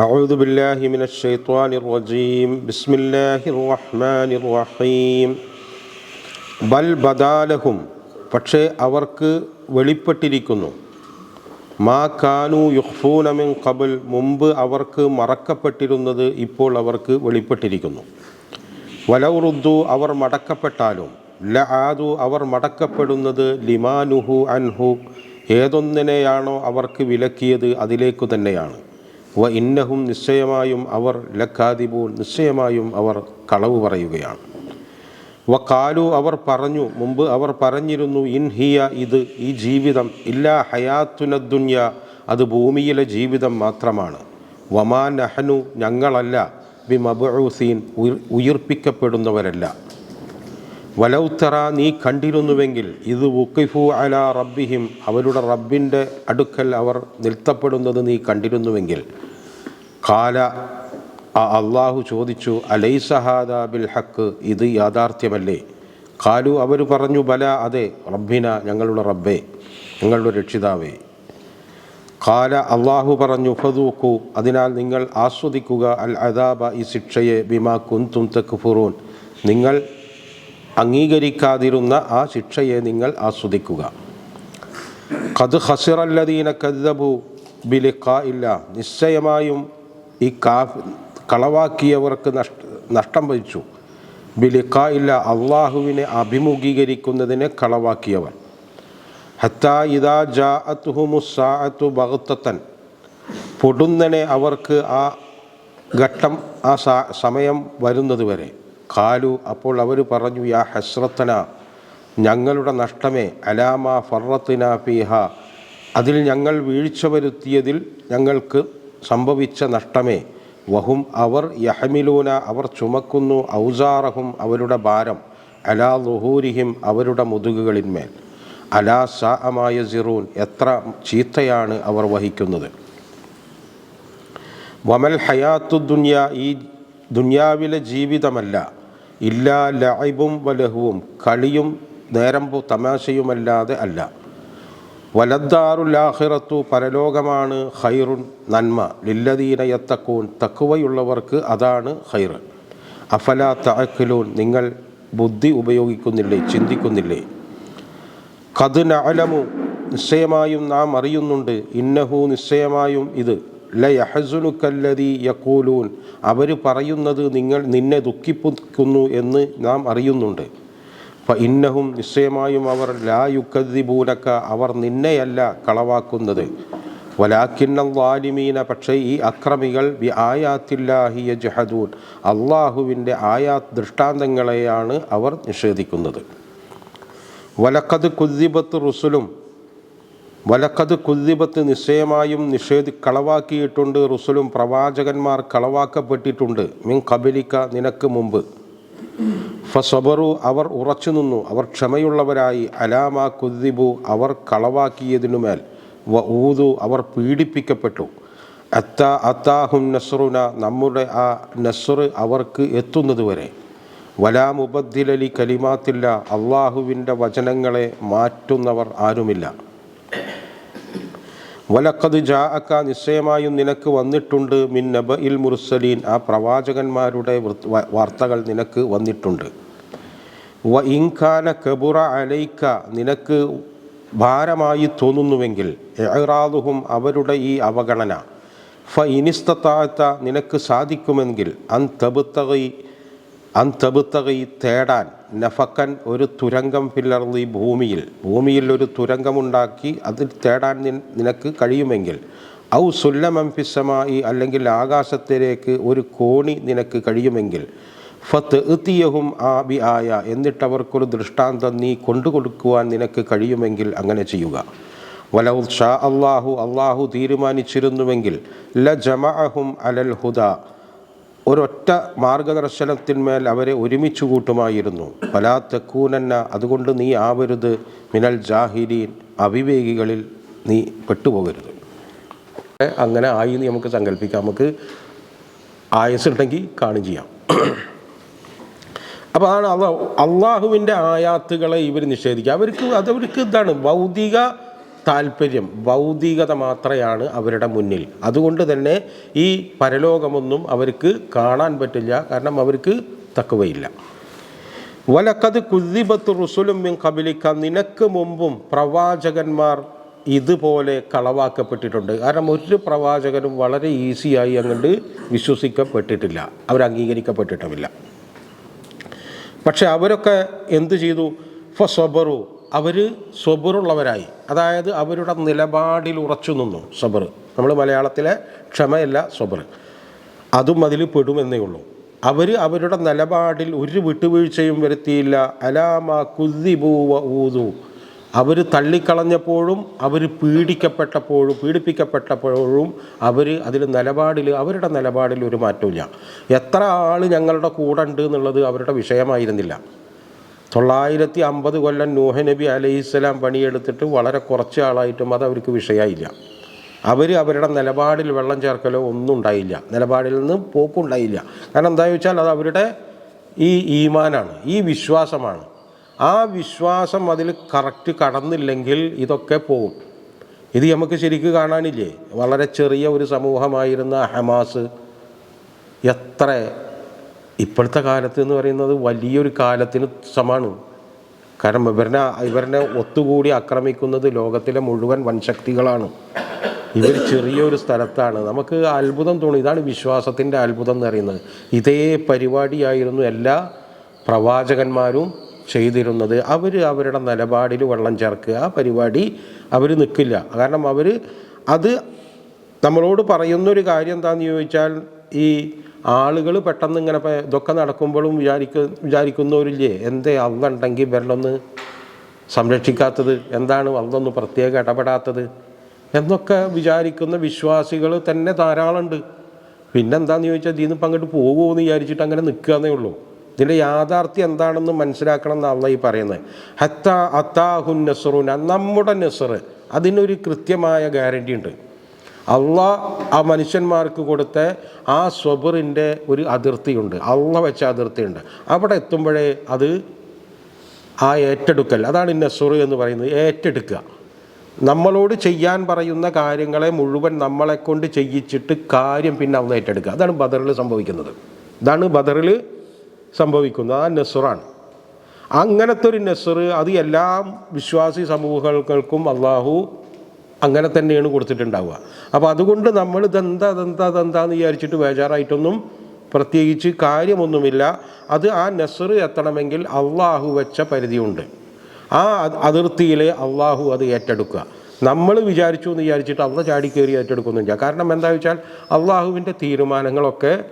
أعوذ بالله من الشيطان الرجيم بسم الله الرحمن الرحيم ബൽ ബദാലഹും പക്ഷേ അവർക്ക് വെളിപ്പെട്ടിരിക്കുന്നു മാ കാനു യുഹ്ഫൂനമിൻ കബിൽ മുമ്പ് അവർക്ക് മറക്കപ്പെട്ടിരുന്നത് ഇപ്പോൾ അവർക്ക് വെളിപ്പെട്ടിരിക്കുന്നു വലൗറുദ്ദു അവർ മടക്കപ്പെട്ടാലും ല ആദു അവർ മടക്കപ്പെടുന്നത് ലിമാനുഹു അൻഹു ഏതൊന്നിനെയാണോ അവർക്ക് വിലക്കിയത് അതിലേക്കു തന്നെയാണ്. വ ഇന്നഹും നിശ്ചയമായും അവർ ലക്കാദിബൂൻ നിശ്ചയമായും അവർ കളവ് പറയുകയാണ്. വ കാലു അവർ പറഞ്ഞു മുമ്പ് അവർ പറഞ്ഞിരുന്നു ഇൻഹിയ ഇത് ഈ ജീവിതം ഇല്ലാ ഹയാത്തുനദ്ദുന്യ അത് ഭൂമിയിലെ ജീവിതം മാത്രമാണ്. വമാ നഹനു ഞങ്ങളല്ല ബി മബൂസീൻ ഉയിർപ്പിക്കപ്പെടുന്നവരല്ല. വലൗത്തറ നീ കണ്ടിരുന്നുവെങ്കിൽ ഇത് ഉക്കിഫു അല റബ്ബിഹിം അവരുടെ റബ്ബിന്റെ അടുക്കൽ അവർ നിർത്തപ്പെടുന്നത് നീ കണ്ടിരുന്നുവെങ്കിൽ. കാല ആ അള്ളാഹു ചോദിച്ചു അലൈസഹാദ ബിൽ ഹക്ക് ഇത് യാഥാർത്ഥ്യമല്ലേ? കാലു അവർ പറഞ്ഞു ബല അതെ റബ്ബിന ഞങ്ങളുടെ റബ്ബേ ഞങ്ങളുടെ രക്ഷിതാവേ. കാല അള്ളാഹു പറഞ്ഞു ഫതൂക്കു അതിനാൽ നിങ്ങൾ ആസ്വദിക്കുക അൽ അദാബ ഈ ശിക്ഷയെ ബിമാ കുന്തും തെക്കുഫുറൂൻ നിങ്ങൾ അംഗീകരിക്കാതിരുന്ന ആ ശിക്ഷയെ നിങ്ങൾ ആസ്വദിക്കുക. കത് ഹസിറല്ലദീന കരുതബു ബിലിക്ക ഇല്ല നിശ്ചയമായും ഈ കാ കളവാക്കിയവർക്ക് നഷ്ട നഷ്ടം വഹിച്ചു. ബിലിക്ക ഇല്ല അള്ളാഹുവിനെ അഭിമുഖീകരിക്കുന്നതിനെ കളവാക്കിയവർ. ഹത്താ ഇതാ ജാ അത്തുഹുമുസാഅത്തു ബഹത്തൻ പൊടുന്നനെ അവർക്ക് ആ ഘട്ടം ആ സമയം വരുന്നത് വരെ കാലു അപ്പോൾ അവർ പറഞ്ഞു യാ ഹസ്രത്തന ഞങ്ങളുടെ നഷ്ടമേ അലാമ ഫറത്തിന ഫീഹ അതിൽ ഞങ്ങൾ വീഴ്ച വരുത്തിയതിൽ ഞങ്ങൾക്ക് സംഭവിച്ച നഷ്ടമേ വഹും അവർ യഹമിലൂന അവർ ചുമക്കുന്നു ഔസാറഹും അവരുടെ ഭാരം അലാ ലുഹൂരിഹിം അവരുടെ മുതുകുകളിന്മേൽ. അലാ സാഅമായ സിറൂൻ എത്ര ചീത്തയാണ് അവർ വഹിക്കുന്നത്. വമൽ ഹയാത്തു ദുന്യ ഈ ദുന്യാവിലെ ജീവിതമല്ല ഇല്ലാ ലൈബും വലഹുവും കളിയും നേരമ്പു തമാശയുമല്ലാതെ അല്ല. വലദ്ദാറുലാഹിറത്തു പരലോകമാണ് ഹൈറുൻ നന്മ. ലില്ലദീന യത്തക്കൂൻ തക്കുവയുള്ളവർക്ക് അതാണ് ഖൈർ അഫല തഅക്കിലൂൻ നിങ്ങൾ ബുദ്ധി ഉപയോഗിക്കുന്നില്ലേ ചിന്തിക്കുന്നില്ലേ? കത് നഅലമു നിശ്ചയമായും നാം അറിയുന്നുണ്ട്. ഇന്നഹു നിശ്ചയമായും ഇത്. ലയഹസുനുക്കല്ലതി യക്കൂലൂൻ അവർ പറയുന്നത് നിങ്ങൾ നിന്നെ ദുഃഖിപ്പിക്കുന്നു എന്ന് നാം അറിയുന്നുണ്ട്. ഫ ഇന്നഹും നിശ്ചയമായും അവർ ലാ യുക്കദ്ദിബൂനക്ക അവർ നിന്നെയല്ല കളവാക്കുന്നത്. വലാക്കിന്ന വാലിമീന പക്ഷേ ഈ അക്രമികൾ വി ആയാത്തില്ലാഹി ജഹദൂൻ അള്ളാഹുവിന്റെ ആയാത്ത് ദൃഷ്ടാന്തങ്ങളെയാണ് അവർ നിഷേധിക്കുന്നത്. വലക്കത് കുദ്ദിബത്ത് റുസുലും വലക്കത് കുദ്ദിബത്ത് നിശ്ചയമായും നിഷേധി കളവാക്കിയിട്ടുണ്ട്. റുസുലും പ്രവാചകന്മാർ കളവാക്കപ്പെട്ടിട്ടുണ്ട്. മിൻ കബലിക്ക നിനക്ക് മുമ്പ്. ഫസബറു അവർ ഉറച്ചു നിന്നു. അവർ ക്ഷമയുള്ളവരായി. അലാമ കുദ്ദിബു അവർ കളവാക്കിയതിനുമേൽ. വ ഊതു അവർ പീഡിപ്പിക്കപ്പെട്ടു. അത്ത അത്താഹും നസ്റുന നമ്മുടെ ആ നസ്റ് അവർക്ക് എത്തുന്നതുവരെ വലാ മുബദ്ദിലലി കലിമാത്തില്ല. അള്ളാഹുവിന്റെ വചനങ്ങളെ മാറ്റുന്നവർ ആരുമില്ല. വലക്കത് ജാഅക്ക നിശ്ചയമായും നിനക്ക് വന്നിട്ടുണ്ട് മിൻ നബ ഇൽ മുർസലീൻ. ആ പ്രവാചകന്മാരുടെ വാർത്തകൾ നിനക്ക് വന്നിട്ടുണ്ട്. വ ഇൻഖാന കബുറ അലൈക്ക നിനക്ക് ഭാരമായി തോന്നുന്നുവെങ്കിൽ എഹ്റാദുഹും അവരുടെ ഈ അവഗണന. ഫ ഇനിസ്തത്താത്ത നിനക്ക് സാധിക്കുമെങ്കിൽ അൻ തബുത്തകൈ അൻ തബുത്തകൈ തേടാൻ നഫക്കൻ ഒരു തുരങ്കം പില്ലർന്നി ഭൂമിയിൽ. ഭൂമിയിൽ ഒരു തുരങ്കമുണ്ടാക്കി അതിൽ തേടാൻ നിനക്ക് കഴിയുമെങ്കിൽ. ഔ സുല്ലമംഫിസമായി അല്ലെങ്കിൽ ആകാശത്തിലേക്ക് ഒരു കോണി നിനക്ക് കഴിയുമെങ്കിൽ. ഫത്ത് എത്തിയഹും ആ ബി ആയ എന്നിട്ടവർക്കൊരു ദൃഷ്ടാന്തം നീ കൊണ്ടുകൊടുക്കുവാൻ നിനക്ക് കഴിയുമെങ്കിൽ അങ്ങനെ ചെയ്യുക. വലൗ ഷാ അള്ളാഹു അള്ളാഹു തീരുമാനിച്ചിരുന്നുവെങ്കിൽ. ല ജമഅഹും അലൽ ഹുദ. ഒരൊറ്റ മാർഗദർശനത്തിന്മേൽ അവരെ ഒരുമിച്ച് കൂട്ടുമായിരുന്നു. പലാ തെക്കൂനന്ന അതുകൊണ്ട് നീ ആവരുത്. മിനൽ ജാഹിരീൻ അവിവേകികളിൽ നീ പെട്ടുപോകരുത്. അങ്ങനെ ആയി നമുക്ക് സങ്കല്പിക്കാം. നമുക്ക് ആയസുണ്ടെങ്കിൽ കാണും ചെയ്യാം. അപ്പോൾ അതാണ് അള്ളാഹു അള്ളാഹുവിന്റെ ആയാത്തുകളെ ഇവർ നിഷേധിക്കുക. അവർക്ക് അതവർക്ക് ഇതാണ് ഭൗതിക താല്പര്യം ഭൗതികത മാത്രമാണ് അവരുടെ മുന്നിൽ. അതുകൊണ്ട് തന്നെ ഈ പരലോകമൊന്നും അവർക്ക് കാണാൻ പറ്റില്ല. കാരണം അവർക്ക് തക്കവയില്ല. വലക്കത് കുല്ലിബത്ത് റുസുലും കബിലിക്ക നിനക്ക് മുമ്പും പ്രവാചകന്മാർ ഇതുപോലെ കളവാക്കപ്പെട്ടിട്ടുണ്ട്. കാരണം ഒരു പ്രവാചകനും വളരെ ഈസിയായി അങ്ങോട്ട് വിശ്വസിക്കപ്പെട്ടിട്ടില്ല. അവർ അംഗീകരിക്കപ്പെട്ടിട്ടുമില്ല. പക്ഷെ അവരൊക്കെ എന്തു ചെയ്തു? ഫ സ്വബറു അവർ സ്വബറുള്ളവരായി അതായത് അവരുടെ നിലപാടിൽ ഉറച്ചു നിന്നു സ്വബർ നമ്മൾ മലയാളത്തിലെ ക്ഷമയല്ല സ്വബർ അതും അതിൽ പെടുമെന്നേ ഉള്ളൂ. അവർ അവരുടെ നിലപാടിൽ ഒരു വിട്ടുവീഴ്ചയും വരുത്തിയില്ല. അലാമ കുദ്ദിബൂവ ഊതു അവർ തള്ളിക്കളഞ്ഞപ്പോഴും അവർ പീഡിക്കപ്പെട്ടപ്പോഴും പീഡിപ്പിക്കപ്പെട്ടപ്പോഴും അവർ അതിൽ നിലപാടിൽ അവരുടെ നിലപാടിൽ ഒരു മാറ്റമില്ല എത്ര ആൾ ഞങ്ങളുടെ കൂടെ ഉണ്ട് എന്നുള്ളത് അവരുടെ വിഷയമായിരുന്നില്ല. തൊള്ളായിരത്തി അമ്പത് കൊല്ലം നൂഹ നബി അലൈഹിസ്സലാം പണിയെടുത്തിട്ട് വളരെ കുറച്ച് ആളായിട്ടും അത് അവർക്ക് വിഷയമായില്ല. അവർ അവരുടെ നിലപാടിൽ വെള്ളം ചേർക്കലോ ഒന്നും ഉണ്ടായില്ല. നിലപാടിൽ നിന്ന് പോക്കുണ്ടായില്ല. കാരണം എന്താ വെച്ചാൽ അത് അവരുടെ ഈ ഈമാനാണ് ഈ വിശ്വാസമാണ്. ആ വിശ്വാസം അതിൽ കറക്റ്റ് കടന്നില്ലെങ്കിൽ ഇതൊക്കെ പോകും ഇത് നമുക്ക് ശരിക്ക് കാണാനില്ലേ? വളരെ ചെറിയ ഒരു സമൂഹമായിരുന്ന ഹമാസ് എത്ര ഇപ്പോഴത്തെ കാലത്ത് എന്ന് പറയുന്നത് വലിയൊരു കാലത്തിന് സമാണ്. കാരണം ഇവരനെ ഇവരനെ ഒത്തുകൂടി ആക്രമിക്കുന്നത് ലോകത്തിലെ മുഴുവൻ വൻശക്തികളാണ്. ഇവർ ചെറിയൊരു സ്ഥലത്താണ്. നമുക്ക് അത്ഭുതം തോന്നി. ഇതാണ് വിശ്വാസത്തിന്റെ അത്ഭുതം എന്ന് പറയുന്നത്. ഇതേ പരിപാടിയായിരുന്നു എല്ലാ പ്രവാചകന്മാരും ചെയ്തിരുന്നത്. അവർ അവരുടെ നിലപാടിൽ വെള്ളം ചേർക്കുക. ആ പരിപാടി അവർ നിൽക്കില്ല കാരണം അവർ അത് നമ്മളോട് പറയുന്നൊരു കാര്യം എന്താണെന്ന് ചോദിച്ചാൽ ഈ ആളുകൾ പെട്ടെന്ന് ഇങ്ങനെ ഇപ്പം ഇതൊക്കെ നടക്കുമ്പോഴും വിചാരിക്ക വിചാരിക്കുന്നവരില്ലേ? എന്തേ അന്നുണ്ടെങ്കിൽ വെള്ളമൊന്ന് സംരക്ഷിക്കാത്തത്? എന്താണ് അന്നൊന്ന് പ്രത്യേക ഇടപെടാത്തത്? എന്നൊക്കെ വിചാരിക്കുന്ന വിശ്വാസികൾ തന്നെ ധാരാളമുണ്ട്. പിന്നെന്താന്ന് ചോദിച്ചാൽ ഇതിൽ നിന്ന് അങ്ങോട്ട് പോകുമോ എന്ന് വിചാരിച്ചിട്ട് അങ്ങനെ നിൽക്കുകയെന്നേ ഉള്ളൂ. ഇതിന്റെ യാഥാർത്ഥ്യം എന്താണെന്ന് മനസ്സിലാക്കണം എന്നാണ് ഈ പറയുന്നത് ഹത്ത അത്താഹുൻ നെസറുന നമ്മുടെ നെസറ്. അതിനൊരു കൃത്യമായ ഗ്യാരണ്ടി ഉണ്ട്. അള്ളാ ആ മനുഷ്യന്മാർക്ക് കൊടുത്ത ആ സ്വബറിന്റെ ഒരു അതിർത്തിയുണ്ട്. അള്ള വെച്ച അതിർത്തിയുണ്ട്. അവിടെ എത്തുമ്പോഴേ അത് ആ ഏറ്റെടുക്കൽ. അതാണ് നെസറ് എന്ന് പറയുന്നത്. ഏറ്റെടുക്കുക. നമ്മളോട് ചെയ്യാൻ പറയുന്ന കാര്യങ്ങളെ മുഴുവൻ നമ്മളെ കൊണ്ട് ചെയ്യിച്ചിട്ട് കാര്യം പിന്നെ അവന്ന് ഏറ്റെടുക്കുക. അതാണ് ബദറിൽ സംഭവിക്കുന്നത്. ഇതാണ് ബദറിൽ സംഭവിക്കുന്നത്. ആ നെസുറാണ്. അങ്ങനത്തെ ഒരു നെസർ അത് എല്ലാ വിശ്വാസി സമൂഹങ്ങൾക്കും അള്ളാഹു അങ്ങനെ തന്നെയാണ് കൊടുത്തിട്ടുണ്ടാവുക. അപ്പോൾ അതുകൊണ്ട് നമ്മൾ ഇതെന്താ അതെന്താ അതെന്താന്ന് വിചാരിച്ചിട്ട് ബേജാറായിട്ടൊന്നും പ്രത്യേകിച്ച് കാര്യമൊന്നുമില്ല. അത് ആ നെസർ എത്തണമെങ്കിൽ അള്ളാഹു വെച്ച പരിധിയുണ്ട്. ആ അതിർത്തിയിലെ അള്ളാഹു അത് ഏറ്റെടുക്കുക. നമ്മൾ വിചാരിച്ചു എന്ന് വിചാരിച്ചിട്ട് അള്ള ചാടി കയറി ഏറ്റെടുക്കുന്നില്ല. കാരണം എന്താ വെച്ചാൽ അള്ളാഹുവിന്റെ തീരുമാനങ്ങളൊക്കെ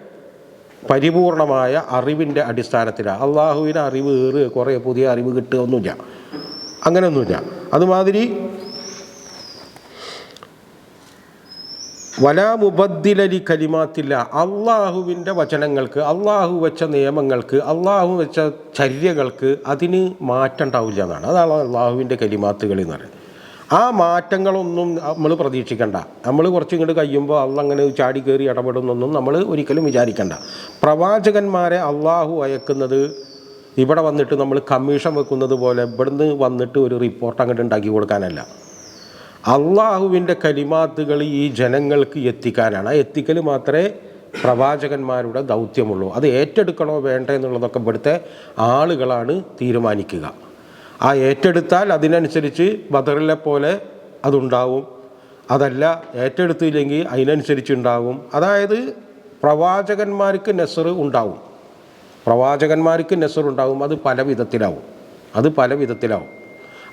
പരിപൂർണമായ അറിവിന്റെ അടിസ്ഥാനത്തിലാണ് അള്ളാഹുവിന് അറിവ് ഏറ് കുറേ പുതിയ അറിവ് കിട്ടുക ഒന്നുമില്ല. അങ്ങനെയൊന്നുമില്ല. അതുമാതിരി വലാ മുബദ്ദിലലി കലിമാത്തില്ല. അള്ളാഹുവിന്റെ വചനങ്ങൾക്ക് അള്ളാഹു വെച്ച നിയമങ്ങൾക്ക് അള്ളാഹു വെച്ച ചര്യകൾക്ക് അതിന് മാറ്റം ഉണ്ടാവില്ല എന്നാണ്. അതാണ് അള്ളാഹുവിന്റെ കലിമാത്തുകൾ എന്ന് പറയുന്നത്. ആ മാറ്റങ്ങളൊന്നും നമ്മൾ പ്രതീക്ഷിക്കണ്ട. നമ്മൾ കുറച്ച് ഇങ്ങോട്ട് കഴിയുമ്പോൾ അള്ള അങ്ങനെ ചാടി കയറി ഇടപെടുന്നൊന്നും നമ്മൾ ഒരിക്കലും വിചാരിക്കണ്ട. പ്രവാചകന്മാരെ അള്ളാഹു അയക്കുന്നത് ഇവിടെ വന്നിട്ട് നമ്മൾ കമ്മീഷൻ വെക്കുന്നത് പോലെ ഇവിടുന്ന് വന്നിട്ട് ഒരു റിപ്പോർട്ട് അങ്ങോട്ട് ഉണ്ടാക്കി കൊടുക്കാനല്ല. അള്ളാഹുവിന്റെ കലിമാത്തുകൾ ഈ ജനങ്ങൾക്ക് എത്തിക്കാനാണ്. ആ എത്തിക്കൽ മാത്രമേ പ്രവാചകന്മാരുടെ ദൗത്യമുള്ളൂ. അത് ഏറ്റെടുക്കണോ വേണ്ട എന്നുള്ളതൊക്കെ ഇവിടുത്തെ ആളുകളാണ് തീരുമാനിക്കുക. ആ ഏറ്റെടുത്താൽ അതിനനുസരിച്ച് ബദറിലെ പോലെ അതുണ്ടാവും. അതല്ല ഏറ്റെടുത്തില്ലെങ്കിൽ അതിനനുസരിച്ച് ഉണ്ടാവും. അതായത് പ്രവാചകന്മാർക്ക് നെസർ ഉണ്ടാവും. പ്രവാചകന്മാർക്ക് നെസർ ഉണ്ടാവും. അത് പല വിധത്തിലാവും അത് പല വിധത്തിലാവും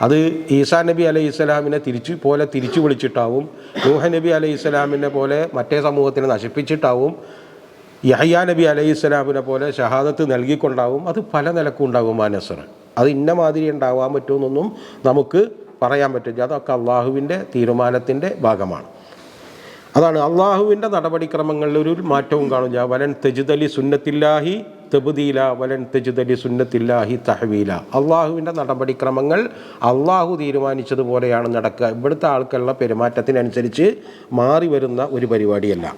അത് ഈസാ നബി അലൈഹി ഇസ്ലാമിനെ തിരിച്ചു പോലെ തിരിച്ചു വിളിച്ചിട്ടാവും. നൂഹ നബി അലൈഹി ഇസ്ലാമിനെ പോലെ മറ്റേ സമൂഹത്തിനെ നശിപ്പിച്ചിട്ടാവും. യഹയ്യ നബി അലൈഹി ഇസ്ലാമിനെ പോലെ ഷഹാദത്ത് നൽകിക്കൊണ്ടാവും. അത് പല നിലക്കും ഉണ്ടാവും മാനസർ അത് ഇന്ന മാതിരി ഉണ്ടാവാൻ പറ്റുമെന്നൊന്നും നമുക്ക് പറയാൻ പറ്റില്ല. അതൊക്കെ അള്ളാഹുവിന്റെ തീരുമാനത്തിന്റെ ഭാഗമാണ്. അതാണ് അള്ളാഹുവിന്റെ നടപടിക്രമങ്ങളിൽ ഒരു മാറ്റവും കാണില്ല വലൻ തെജുദലി സുന്നത്തില്ലാഹി തെബുദീല വലൻ തെജുദലി സുന്നത്തില്ലാഹി തഹവീല. അള്ളാഹുവിന്റെ നടപടിക്രമങ്ങൾ അള്ളാഹു തീരുമാനിച്ചതുപോലെയാണ് നടക്കുക. ഇവിടുത്തെ ആൾക്കുള്ള പെരുമാറ്റത്തിനനുസരിച്ച് മാറി വരുന്ന ഒരു പരിപാടിയല്ല.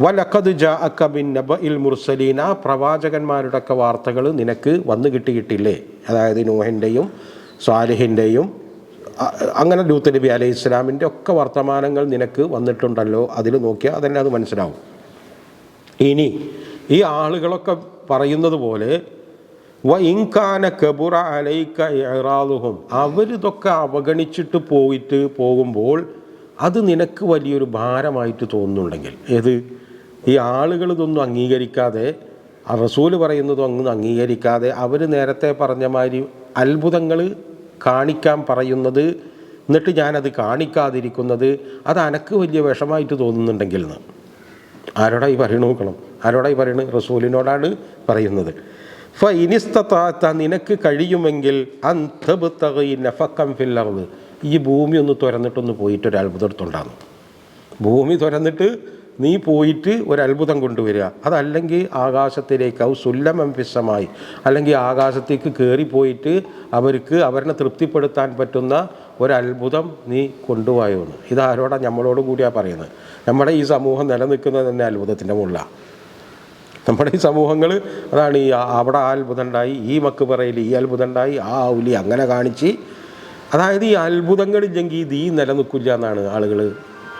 വലക്കത് ജാ അക്കബിൻ നബ ഇൽ മുർസലീന ആ പ്രവാചകന്മാരുടെ ഒക്കെ വാർത്തകൾ നിനക്ക് വന്നു കിട്ടിയിട്ടില്ലേ? അതായത് നൂഹിന്റെയും സ്വാലിഹിന്റെയും അങ്ങനെ ലൂത്ത് നബി അലൈഹി ഇസ്ലാമിന്റെ ഒക്കെ വർത്തമാനങ്ങൾ നിനക്ക് വന്നിട്ടുണ്ടല്ലോ അതിൽ നോക്കിയാൽ അതന്നെ അത് മനസ്സിലാവും. ഇനി ഈ ആളുകളൊക്കെ പറയുന്നത് പോലെ വ ഇൻകാന കബുറ അലൈക്ക ഇറാലുഹും അവരിതൊക്കെ അവഗണിച്ചിട്ട് പോയിട്ട് പോകുമ്പോൾ അത് നിനക്ക് വലിയൊരു ഭാരമായിട്ട് തോന്നുന്നുണ്ടെങ്കിൽ. ഏത്? ഈ ആളുകൾ ഇതൊന്നും അംഗീകരിക്കാതെ ആ റസൂൽ പറയുന്നതും അങ്ങ് അംഗീകരിക്കാതെ അവർ നേരത്തെ പറഞ്ഞ മാതിരി അത്ഭുതങ്ങൾ കാണിക്കാൻ പറയുന്നത് എന്നിട്ട് ഞാനത് കാണിക്കാതിരിക്കുന്നത് അത് അനക്ക് വലിയ വിഷമായിട്ട് തോന്നുന്നുണ്ടെങ്കിൽ എന്ന് ആരോടായി ഈ പറയണ നോക്കണം. ആരോടാ ഈ റസൂലിനോടാണ് പറയുന്നത്. ഫ ഇനിസ്തത്താത്ത നിനക്ക് കഴിയുമെങ്കിൽ ഈ ഭൂമി ഒന്ന് തുരന്നിട്ടൊന്ന് പോയിട്ട് ഒരു ഭൂമി തുറന്നിട്ട് നീ പോയിട്ട് ഒരു കൊണ്ടുവരിക. അതല്ലെങ്കിൽ ആകാശത്തിലേക്ക് ഔ സുല്ലമംഫിസമായി അല്ലെങ്കിൽ ആകാശത്തേക്ക് കയറിപ്പോയിട്ട് അവർക്ക് അവരെ തൃപ്തിപ്പെടുത്താൻ പറ്റുന്ന ഒരത്ഭുതം നീ കൊണ്ടുപോയെന്ന്. ഇതാരോടാ നമ്മളോട് കൂടിയാണ് പറയുന്നത്? നമ്മുടെ ഈ സമൂഹം നിലനിൽക്കുന്നത് തന്നെ അത്ഭുതത്തിന്റെ മുകളിലാണ് നമ്മുടെ ഈ സമൂഹങ്ങൾ അതാണ് ഈ അവിടെ ആ അത്ഭുതം ഉണ്ടായി ഈ മക്ക് പറയിൽ ഈ അത്ഭുതം ഉണ്ടായി ആ ഔലി അങ്ങനെ കാണിച്ച്. അതായത് ഈ അത്ഭുതങ്ങളില്ലെങ്കിൽ ഇത് ഈ നിലനിൽക്കില്ല എന്നാണ് ആളുകൾ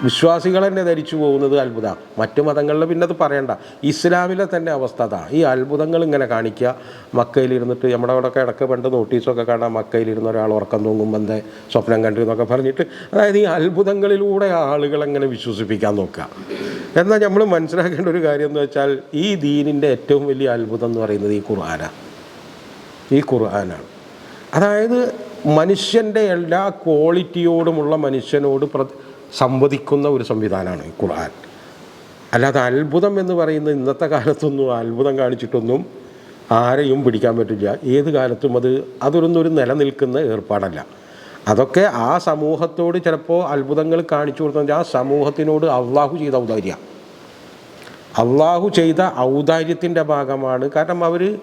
വിശ്വാസികൾ തന്നെ ധരിച്ചു പോകുന്നത് അത്ഭുതമാണ് മറ്റു മതങ്ങളിൽ പിന്നെ അത് പറയണ്ട. ഇസ്ലാമിലെ തന്നെ അവസ്ഥ അതാ. ഈ അത്ഭുതങ്ങൾ ഇങ്ങനെ കാണിക്കുക. മക്കയിലിരുന്നിട്ട് നമ്മുടെ അവിടെയൊക്കെ ഇടയ്ക്ക് പണ്ട് നോട്ടീസൊക്കെ കാണാം. മക്കയിലിരുന്ന ഒരാൾ ഉറക്കം തൂങ്ങുമ്പോൾ എന്തേ സ്വപ്നം കണ്ടു എന്നൊക്കെ പറഞ്ഞിട്ട് അതായത് ഈ അത്ഭുതങ്ങളിലൂടെ ആളുകൾ എങ്ങനെ വിശ്വസിപ്പിക്കാൻ നോക്കുക. എന്നാൽ നമ്മൾ മനസ്സിലാക്കേണ്ട ഒരു കാര്യം എന്ന് വെച്ചാൽ ഈ ദീനിന്റെ ഏറ്റവും വലിയ അത്ഭുതം എന്ന് പറയുന്നത് ഈ ഖുർആനാണ് ഈ ഖുർആനാണ്. അതായത് മനുഷ്യന്റെ എല്ലാ ക്വാളിറ്റിയോടുമുള്ള മനുഷ്യനോട് പ്ര സംവദിക്കുന്ന ഒരു സംവിധാനമാണ് ഈ ഖുർആൻ. അല്ലാതെ അത്ഭുതം എന്ന് പറയുന്ന ഇന്നത്തെ കാലത്തൊന്നും അത്ഭുതം കാണിച്ചിട്ടൊന്നും ആരെയും പിടിക്കാൻ പറ്റില്ല. ഏത് കാലത്തും അത് അതൊരൊന്നും ഒരു നിലനിൽക്കുന്ന ഏർപ്പാടല്ല. അതൊക്കെ ആ സമൂഹത്തോട് ചിലപ്പോൾ അത്ഭുതങ്ങൾ കാണിച്ചു കൊടുത്തെങ്കിൽ ആ സമൂഹത്തിനോട് അള്ളാഹു ചെയ്ത ഔദാര്യ. അള്ളാഹു ചെയ്ത ഔദാര്യത്തിന്റെ ഭാഗമാണ്. കാരണം അവർ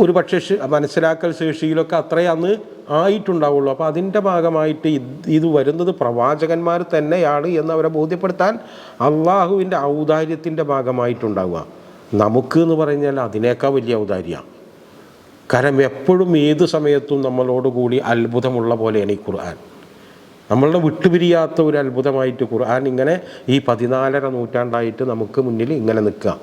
ഒരു പക്ഷേ മനസ്സിലാക്കൽ ശേഷിയിലൊക്കെ അത്രയും അന്ന് ആയിട്ടുണ്ടാവുള്ളൂ. അപ്പോൾ അതിന്റെ ഭാഗമായിട്ട് ഇത് വരുന്നത് പ്രവാചകന്മാർ തന്നെയാണ് എന്ന് അവരെ ബോധ്യപ്പെടുത്താൻ അള്ളാഹുവിന്റെ ഔദാര്യത്തിന്റെ ഭാഗമായിട്ടുണ്ടാവുക. നമുക്ക് എന്ന് പറഞ്ഞാൽ അതിനേക്കാൾ വലിയ ഔദാര്യമാണ് കാരണം എപ്പോഴും ഏത് സമയത്തും നമ്മളോടുകൂടി അത്ഭുതമുള്ള പോലെയാണ് ഈ ഖുർആൻ. നമ്മളുടെ വിട്ടുപിരിയാത്ത ഒരു അത്ഭുതമായിട്ട് ഖുർആൻ ഇങ്ങനെ ഈ പതിനാലര നൂറ്റാണ്ടായിട്ട് നമുക്ക് മുന്നിൽ ഇങ്ങനെ നിൽക്കുക.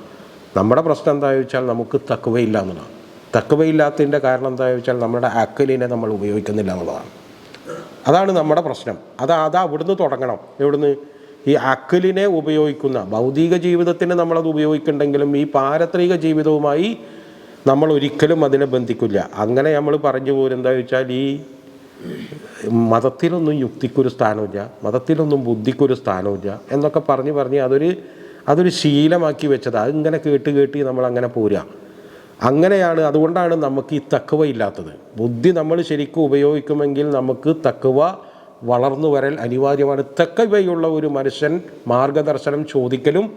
നമ്മുടെ പ്രശ്നം എന്താ വെച്ചാൽ നമുക്ക് തക്കുവയില്ല എന്നുള്ളതാണ്. തക്കവയില്ലാത്തതിന്റെ കാരണം എന്താ വെച്ചാൽ നമ്മുടെ അക്കലിനെ നമ്മൾ ഉപയോഗിക്കുന്നില്ല എന്നുള്ളതാണ്. അതാണ് നമ്മുടെ പ്രശ്നം. അത് അത് അവിടുന്ന് തുടങ്ങണം. എവിടുന്ന്? ഈ അക്കലിനെ ഉപയോഗിക്കുന്ന ഭൗതിക ജീവിതത്തിന് നമ്മളത് ഉപയോഗിക്കുന്നുണ്ടെങ്കിലും ഈ പാരത്രിക ജീവിതവുമായി നമ്മൾ ഒരിക്കലും അതിനെ ബന്ധിക്കില്ല. അങ്ങനെ നമ്മൾ പറഞ്ഞു പോരെന്താ വെച്ചാൽ ഈ മതത്തിലൊന്നും യുക്തിക്കൊരു സ്ഥാനമില്ല മതത്തിലൊന്നും ബുദ്ധിക്കൊരു സ്ഥാനമില്ല എന്നൊക്കെ പറഞ്ഞ് പറഞ്ഞ് അതൊരു അതൊരു ശീലമാക്കി വെച്ചത്. അതിങ്ങനെ കേട്ട് കേട്ട് നമ്മളങ്ങനെ പോരുക. അങ്ങനെയാണ് അതുകൊണ്ടാണ് നമുക്ക് ഈ തക്കവ ഇല്ലാത്തത്. ബുദ്ധി നമ്മൾ ശരിക്കും ഉപയോഗിക്കുമെങ്കിൽ നമുക്ക് തക്കവ വളർന്നു വരൽ അനിവാര്യമാണ്. തക്കവയുള്ള ഒരു മനുഷ്യൻ മാർഗദർശനം ചോദിക്കലും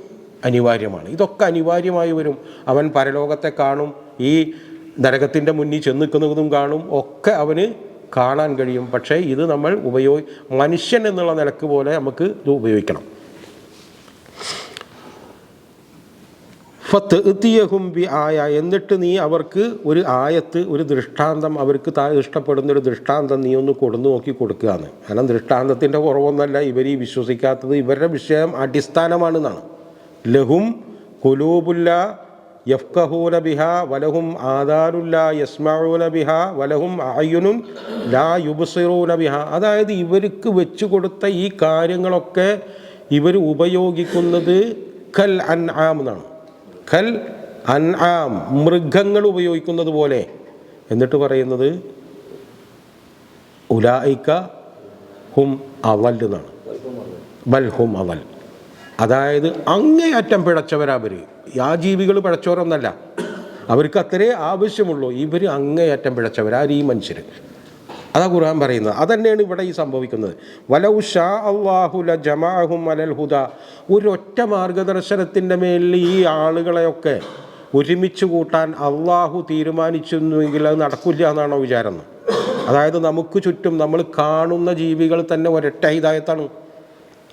അനിവാര്യമാണ്. ഇതൊക്കെ അനിവാര്യമായി വരും. അവൻ പരലോകത്തെ കാണും ഈ നരകത്തിന്റെ മുന്നിൽ ചെന്ന് നിൽക്കുന്നതും കാണും ഒക്കെ അവന് കാണാൻ കഴിയും. പക്ഷേ ഇത് നമ്മൾ ഉപയോഗി മനുഷ്യൻ എന്നുള്ള നിലയ്ക്ക് പോലെ നമുക്ക് ഇത് ഉപയോഗിക്കണം. ഫത്ത് ഇത്തിയഹുംബി ആയ എന്നിട്ട് നീ അവർക്ക് ഒരു ആയത്ത് ഒരു ദൃഷ്ടാന്തം അവർക്ക് താ ഇഷ്ടപ്പെടുന്ന ഒരു ദൃഷ്ടാന്തം നീ ഒന്ന് കൊടുന്നു നോക്കി കൊടുക്കുകയാണ്. കാരണം ദൃഷ്ടാന്തത്തിന്റെ കുറവൊന്നല്ല ഇവർ ഈ വിശ്വസിക്കാത്തത് ഇവരുടെ വിഷയം അടിസ്ഥാനമാണെന്നാണ്. ലഹും കുലൂബുല്ല യഫ്കഹൂന ബിഹ വലഹും ആദാരുല്ല യസ്മഊന ബിഹ വലഹും ആയുനും ലാ യുബുസിറൂന ബിഹ. അതായത് ഇവർക്ക് വെച്ചു കൊടുത്ത ഈ കാര്യങ്ങളൊക്കെ ഇവർ ഉപയോഗിക്കുന്നത് കൽ അൻ ആം എന്നാണ്. ഖൽ അൻആം മൃഗങ്ങൾ ഉപയോഗിക്കുന്നത് പോലെ. എന്നിട്ട് പറയുന്നത് ഉലായിക്ക ഹും അവൽ എന്നാണ്. ബൽ ഹും അവൽ. അതായത് അങ്ങേയറ്റം ആ ജീവികൾ പിഴച്ചവരൊന്നല്ല അവർക്ക് അത്രേ ആവശ്യമുള്ളൂ. ഇവർ അങ്ങേയറ്റം പിഴച്ചവർ ആര് ഈ മനുഷ്യർ അതാ ഖുർആൻ പറയുന്നത്. അതന്നെയാണ് ഇവിടെ ഈ സംഭവിക്കുന്നത്. വലൗ ഷാ അള്ളാഹു ല ജമാഅഹും അലൽ ഹുദ. ഒരൊറ്റ മാർഗദർശനത്തിന്റെ മേലിൽ ഈ ആളുകളെയൊക്കെ ഒരുമിച്ച് കൂട്ടാൻ അള്ളാഹു തീരുമാനിച്ചിരുന്നുവെങ്കിൽ അത് നടക്കില്ല എന്നാണോ വിചാരം? അതായത് നമുക്ക് ചുറ്റും നമ്മൾ കാണുന്ന ജീവികൾ തന്നെ ഒരൊറ്റ ഹിതായത്താണ്.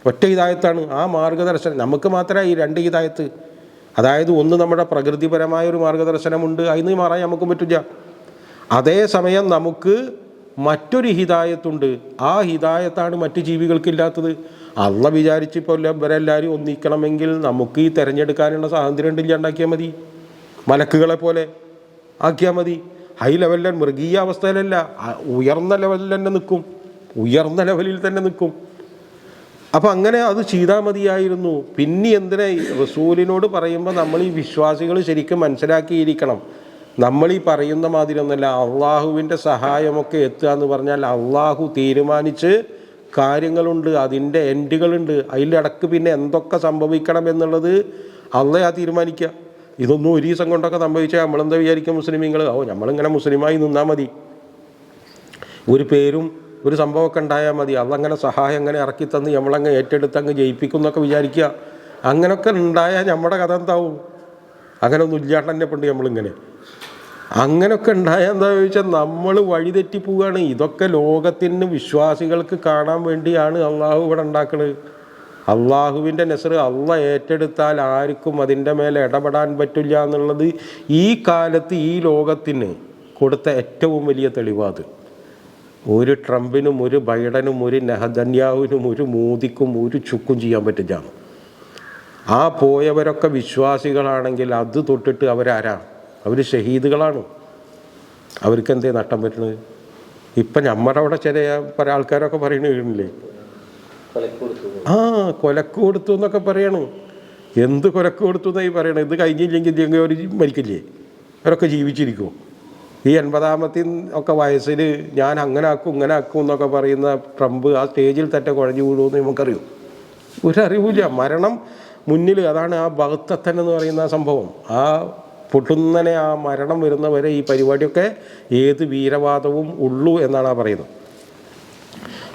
ഒറ്റ ഹിതായത്താണ്. ആ മാർഗദർശനം. നമുക്ക് മാത്രമേ ഈ രണ്ട് ഹിതായത്ത്. അതായത് ഒന്ന് നമ്മുടെ പ്രകൃതിപരമായ ഒരു മാർഗദർശനമുണ്ട്. അതിന് മാറാൻ നമുക്കും പറ്റില്ല. അതേസമയം നമുക്ക് മറ്റൊരു ഹിതായത്തുണ്ട്. ആ ഹിതായത്താണ് മറ്റു ജീവികൾക്കില്ലാത്തത്. അള്ള വിചാരിച്ചിപ്പോൾ ഇവരെല്ലാവരും ഒന്നിക്കണമെങ്കിൽ നമുക്ക് ഈ തിരഞ്ഞെടുക്കാനുള്ള സ്വാതന്ത്ര്യം ഉണ്ടെങ്കിൽ ഉണ്ടാക്കിയാൽ മതി. മലക്കുകളെ പോലെ ആക്കിയാൽ മതി. ഹൈ ലെവലിൽ മൃഗീയ അവസ്ഥയിലല്ല. ഉയർന്ന ലെവലിൽ തന്നെ നിൽക്കും. ഉയർന്ന ലെവലിൽ തന്നെ നിൽക്കും. അപ്പം അങ്ങനെ അത് ചെയ്താൽ മതിയായിരുന്നു. പിന്നെ എന്തിനാ റസൂലിനോട് പറയുമ്പോൾ നമ്മൾ ഈ വിശ്വാസികൾ ശരിക്കും മനസ്സിലാക്കിയിരിക്കണം. നമ്മൾ ഈ പറയുന്ന മാതിരി ഒന്നല്ല അള്ളാഹുവിന്റെ സഹായമൊക്കെ എത്തുക എന്ന് പറഞ്ഞാൽ അള്ളാഹു തീരുമാനിച്ച് കാര്യങ്ങളുണ്ട് അതിന്റെ എൻഡുകളുണ്ട്. അതിന്റെ ഇടയ്ക്ക് പിന്നെ എന്തൊക്കെ സംഭവിക്കണം എന്നുള്ളത് അള്ളയാ തീരുമാനിക്കുക. ഇതൊന്നും ഒരു ദിവസം കൊണ്ടൊക്കെ സംഭവിച്ചാൽ നമ്മളെന്താ വിചാരിക്കും മുസ്ലിമീങ്ങൾ? ഓ നമ്മളിങ്ങനെ മുസ്ലിമായി നിന്നാൽ മതി. ഒരു പേരും ഒരു സംഭവമൊക്കെ ഉണ്ടായാൽ മതി. അതങ്ങനെ സഹായം അങ്ങനെ ഇറക്കി തന്ന് നമ്മളങ്ങ് ഏറ്റെടുത്ത് അങ്ങ് ജയിപ്പിക്കും എന്നൊക്കെ വിചാരിക്കുക. അങ്ങനെയൊക്കെ ഉണ്ടായാൽ നമ്മുടെ കഥ എന്താവും? അങ്ങനെ ഒന്നും ഇല്ലാണ്ട് തന്നെ പണ്ട് നമ്മളിങ്ങനെ. അങ്ങനെയൊക്കെ ഉണ്ടായ എന്താ ചോദിച്ചാൽ നമ്മൾ വഴിതെറ്റി ഇതൊക്കെ ലോകത്തിന് വിശ്വാസികൾക്ക് കാണാൻ വേണ്ടിയാണ് അള്ളാഹു ഇവിടെ ഉണ്ടാക്കുന്നത് അള്ളാഹുവിന്റെ നെസർ അള്ള ഏറ്റെടുത്താൽ ആർക്കും അതിന്റെ മേലെ ഇടപെടാൻ പറ്റില്ല എന്നുള്ളത് ഈ കാലത്ത് ഈ ലോകത്തിന് കൊടുത്ത ഏറ്റവും വലിയ തെളിവാത്. ഒരു ട്രംപിനും ഒരു ബൈഡനും ഒരു നെഹദന്യാവിനും ഒരു മോദിക്കും ഒരു ചുക്കും ചെയ്യാൻ പറ്റില്ല. ആ പോയവരൊക്കെ വിശ്വാസികളാണെങ്കിൽ അത് തൊട്ടിട്ട് അവരാരാ? അവർ ഷഹീദുകളാണ്. അവർക്ക് എന്തേ നട്ടം പറ്റുന്നത് ഇപ്പം നമ്മുടെ അവിടെ ചില പല ആൾക്കാരൊക്കെ പറയണില്ലേ ആ കൊലക്ക് കൊടുത്തു എന്നൊക്കെ പറയണു. എന്ത് കൊലക്ക് കൊടുത്തു എന്നായി പറയണത് ഇത് കഴിഞ്ഞില്ലെങ്കിൽ അവർ മരിക്കില്ലേ? അവരൊക്കെ ജീവിച്ചിരിക്കുമോ ഈ എൺപതാമത്തെ ഒക്കെ വയസ്സിൽ ഞാൻ അങ്ങനെ ആക്കും ഇങ്ങനെ ആക്കും എന്നൊക്കെ പറയുന്ന ട്രംപ് ആ സ്റ്റേജിൽ തന്നെ കുഴഞ്ഞു വീഴുമെന്ന് നമുക്കറിയും? ഒരറിവില്ല. മരണം മുന്നിൽ അതാണ് ആ ഭഗത്തത്തൻ എന്ന് പറയുന്ന സംഭവം. ആ പൊട്ടുന്നനെ ആ മരണം വരുന്നവരെ ഈ പരിപാടിയൊക്കെ ഏത് വീരവാദവും ഉള്ളൂ എന്നാണ് ആ പറയുന്നത്.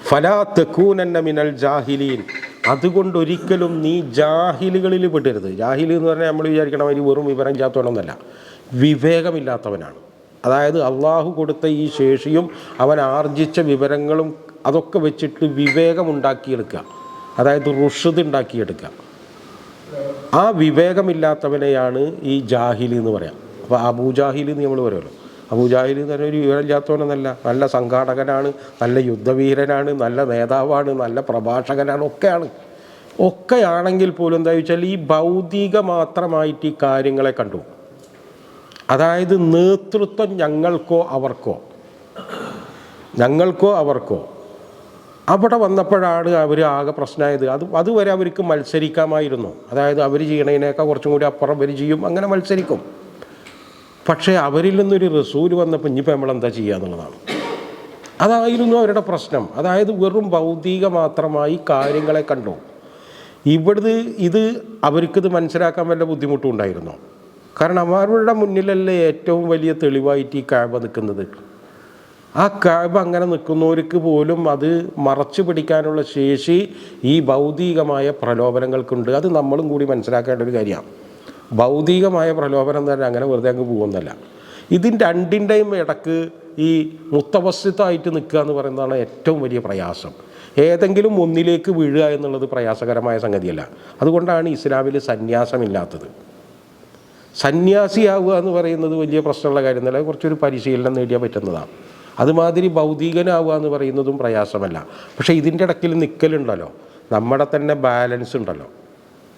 ഫലാ തെക്കൂനന്ന മിനൽ ജാഹിലീൻ. അതുകൊണ്ടൊരിക്കലും നീ ജാഹിലുകളിൽ പെട്ടരുത് ജാഹിൽ എന്ന് പറഞ്ഞാൽ നമ്മൾ വിചാരിക്കണം അതിന് വെറും വിവരം ചാത്തോണമെന്നല്ല വിവേകമില്ലാത്തവനാണ്. അതായത് അള്ളാഹു കൊടുത്ത ഈ ശേഷിയും അവൻ ആർജിച്ച വിവരങ്ങളും അതൊക്കെ വെച്ചിട്ട് വിവേകമുണ്ടാക്കിയെടുക്കുക. അതായത് റുഷത് ഉണ്ടാക്കിയെടുക്കുക. ആ വിവേകമില്ലാത്തവനെയാണ് ഈ ജാഹിലി എന്ന് പറയാം. അപ്പോൾ അബൂജാഹിലി എന്ന് നമ്മൾ പറയുമല്ലോ അബൂജാഹിലി എന്ന് പറഞ്ഞാൽ ഒരു വിവരമില്ലാത്തവനെന്നല്ല നല്ല സംഘാടകനാണ് നല്ല യുദ്ധവീരനാണ് നല്ല നേതാവാണ് നല്ല പ്രഭാഷകനാണ് ഒക്കെയാണ്. ഒക്കെയാണെങ്കിൽ പോലും എന്താ വെച്ചാൽ ഈ ഭൗതിക മാത്രമായിട്ട് ഈ കാര്യങ്ങളെ കണ്ടു. അതായത് നേതൃത്വം ഞങ്ങൾക്കോ അവർക്കോ? ഞങ്ങൾക്കോ അവർക്കോ? അവിടെ വന്നപ്പോഴാണ് അവർ ആകെ പ്രശ്നമായത്. അത് അതുവരെ അവർക്ക് മത്സരിക്കാമായിരുന്നു. അതായത് അവർ ചെയ്യണതിനേക്കാൾ കുറച്ചും കൂടി അപ്പുറം അവർ ചെയ്യും അങ്ങനെ മത്സരിക്കും. പക്ഷേ അവരിൽ നിന്നൊരു റസൂൽ വന്നപ്പോൾ ഇനിയിപ്പോൾ നമ്മൾ എന്താ ചെയ്യുക എന്നുള്ളതാണ്. അതായിരുന്നു അവരുടെ പ്രശ്നം. അതായത് വെറും ഭൗതിക മാത്രമായി കാര്യങ്ങളെ കണ്ടു. ഇവിടുന്ന് ഇത് അവർക്കിത് മനസ്സിലാക്കാൻ വല്ല ബുദ്ധിമുട്ടും ഉണ്ടായിരുന്നോ? കാരണം അവരുടെ മുന്നിലല്ലേ ഏറ്റവും വലിയ തെളിവായിട്ട് ഈ കാബ നിൽക്കുന്നത്. ആ കാബ അങ്ങനെ നിൽക്കുന്നവർക്ക് പോലും അത് മറച്ചു പിടിക്കാനുള്ള ശേഷി ഈ ഭൗതികമായ പ്രലോഭനങ്ങൾക്കുണ്ട്. അത് നമ്മളും കൂടി മനസ്സിലാക്കേണ്ട ഒരു കാര്യമാണ്. ഭൗതികമായ പ്രലോഭനം തന്നെ അങ്ങനെ വെറുതെ അങ്ങ് പോകുന്നല്ല ഇതിന്റെ രണ്ടിന്റെയും ഇടയ്ക്ക് ഈ മുത്തവസ്യത്തായിട്ട് നിൽക്കുക എന്ന് പറയുന്നതാണ് ഏറ്റവും വലിയ പ്രയാസം. ഏതെങ്കിലും ഒന്നിലേക്ക് വീഴുക എന്നുള്ളത് പ്രയാസകരമായ സംഗതിയല്ല. അതുകൊണ്ടാണ് ഇസ്ലാമിൽ സന്യാസമില്ലാത്തത്. സന്യാസിയാവുക എന്ന് പറയുന്നത് വലിയ പ്രശ്നമുള്ള കാര്യം എന്നല്ല കുറച്ചൊരു പരിശീലനം നേടിയാൽ പറ്റുന്നതാണ്. അതുമാതിരി ഭൗതികനാവുക എന്ന് പറയുന്നതും പ്രയാസമല്ല. പക്ഷേ ഇതിന്റെ ഇടയ്ക്കിൽ നിൽക്കലുണ്ടല്ലോ നമ്മുടെ തന്നെ ബാലൻസ് ഉണ്ടല്ലോ.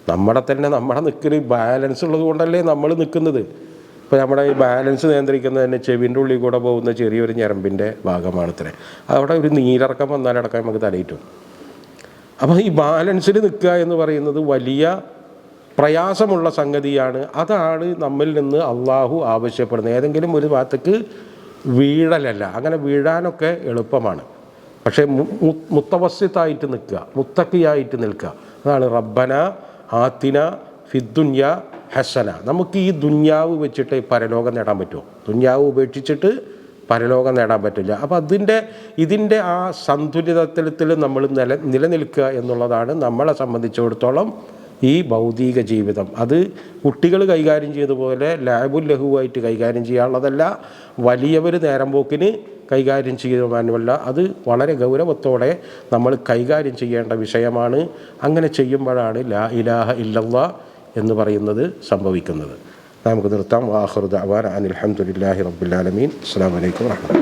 നമ്മുടെ തന്നെ നമ്മുടെ നിൽക്കൽ ബാലൻസ് ഉള്ളത് കൊണ്ടല്ലേ നമ്മൾ നിൽക്കുന്നത് ഇപ്പോൾ നമ്മുടെ ഈ ബാലൻസ് നിയന്ത്രിക്കുന്നത് തന്നെ ചെവിന്റെ ഉള്ളിൽ കൂടെ പോകുന്ന ചെറിയൊരു ഞരമ്പിന്റെ ഭാഗമാണ് ഇത്രേ. അവിടെ ഒരു നീരിറക്കം വന്നാലടക്കം നമുക്ക് തലയിട്ടും. അപ്പോൾ ഈ ബാലൻസിൽ നിൽക്കുക എന്ന് പറയുന്നത് വലിയ പ്രയാസമുള്ള സംഗതിയാണ്. അതാണ് നമ്മിൽ നിന്ന് അള്ളാഹു ആവശ്യപ്പെടുന്നത്. ഏതെങ്കിലും ഒരു ഭാഗത്തേക്ക് വീഴലല്ല. അങ്ങനെ വീഴാനൊക്കെ എളുപ്പമാണ്. പക്ഷേ മുത്തവസ്യത്തായിട്ട് നിൽക്കുക മുത്തക്കിയായിട്ട് നിൽക്കുക. അതാണ് റബ്ബന ആത്തിന ഫിദ്ദുന്യ ഹസന. നമുക്ക് ഈ ദുന്യാവ് വെച്ചിട്ട് പരലോകം നേടാൻ പറ്റുമോ? ദുന്യാവ് ഉപേക്ഷിച്ചിട്ട് പരലോകം നേടാൻ പറ്റില്ല. അപ്പോൾ അതിന്റെ ഇതിന്റെ ആ സന്തുലിതത്തിൽ നമ്മൾ നില നിലനിൽക്കുക എന്നുള്ളതാണ് നമ്മളെ സംബന്ധിച്ചിടത്തോളം ഈ ഭൗതിക ജീവിതം. അത് കുട്ടികൾ കൈകാര്യം ചെയ്തതുപോലെ ലാബുൽ ലഹുവായിട്ട് കൈകാര്യം ചെയ്യാനുള്ളതല്ല വലിയവർ നേരം പോക്കിന് കൈകാര്യം ചെയ്യുവാനുമല്ല. അത് വളരെ ഗൗരവത്തോടെ നമ്മൾ കൈകാര്യം ചെയ്യേണ്ട വിഷയമാണ്. അങ്ങനെ ചെയ്യുമ്പോഴാണ് ലാ ഇലാഹ ഇല്ലല്ല എന്ന് പറയുന്നത് സംഭവിക്കുന്നത്. നമുക്ക് നിർത്താം. വാഹൃദ് അവാൻ അനിൽഹമുല്ലാഹി റബ്ബുലാലമീൻ അസ്സാം വലൈക്കും വാഹമത്തുള്ള